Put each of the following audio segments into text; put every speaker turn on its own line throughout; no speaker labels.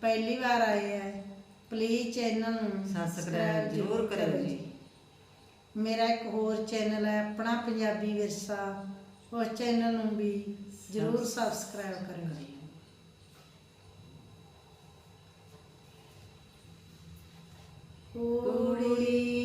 ਪਹਿਲੀ ਵਾਰ ਆਏ ਹੈ ਪਲੀਜ਼ ਚੈਨਲ ਨੂੰ
Subscribe ਜ਼ਰੂਰ ਕਰਿਓ ਜੀ।
ਮੇਰਾ ਇੱਕ ਹੋਰ ਚੈਨਲ ਹੈ ਆਪਣਾ ਪੰਜਾਬੀ ਵਿਰਸਾ। ਉਸ ਚੈਨਲ ਨੂੰ ਵੀ ਜ਼ਰੂਰ ਸਬਸਕ੍ਰਾਈਬ ਕਰਿਓ ਜੀ। ਕੁੜੀਏ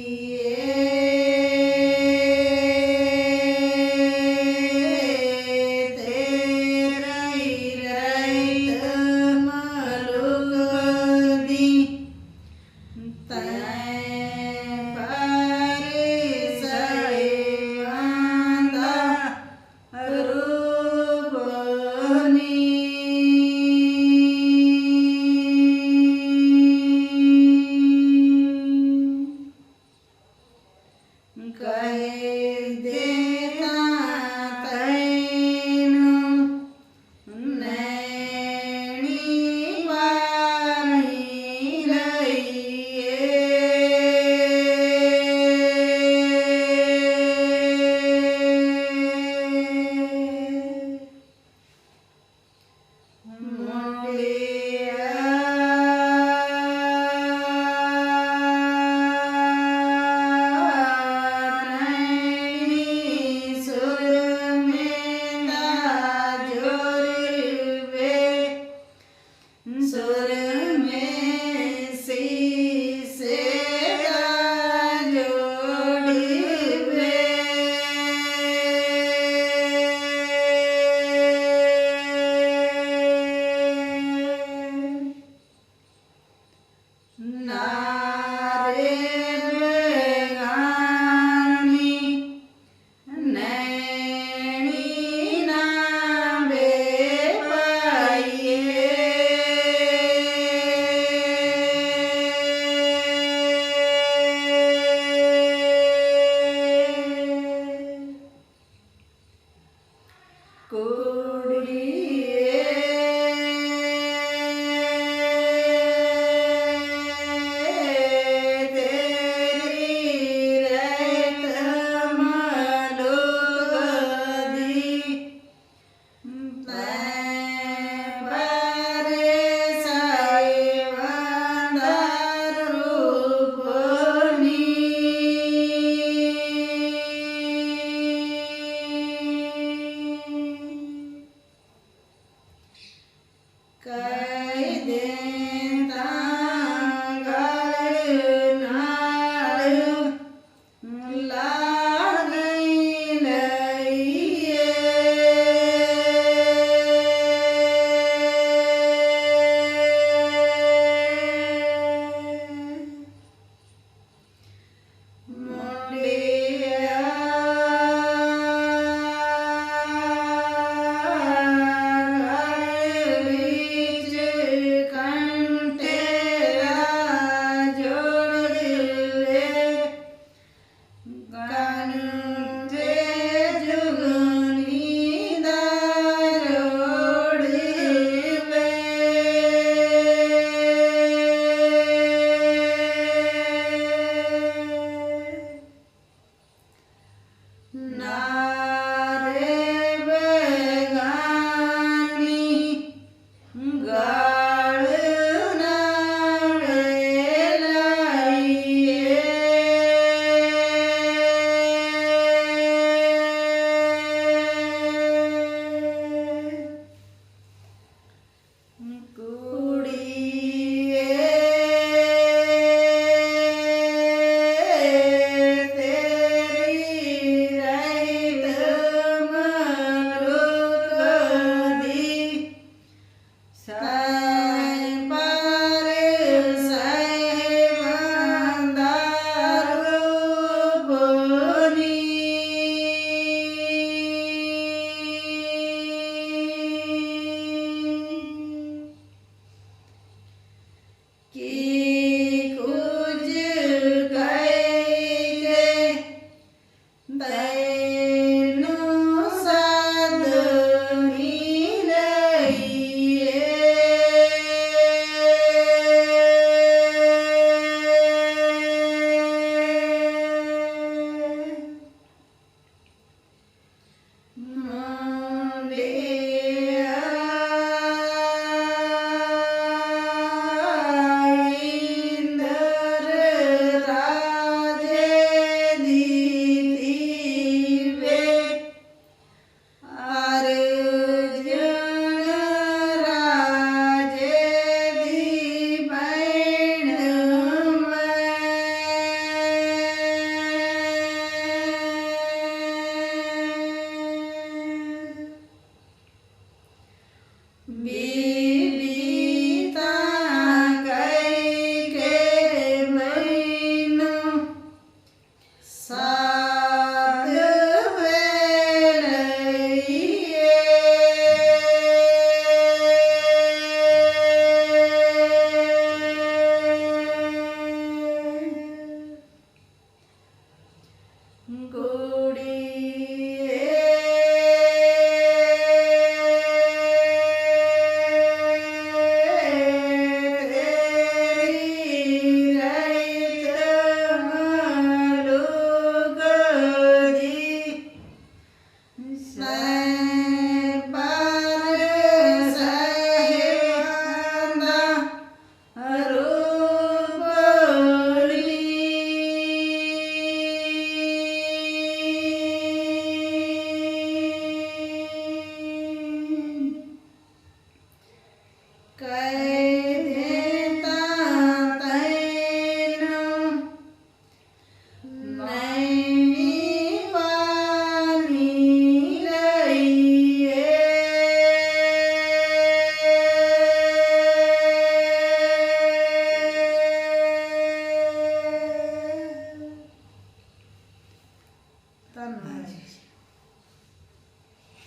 Good.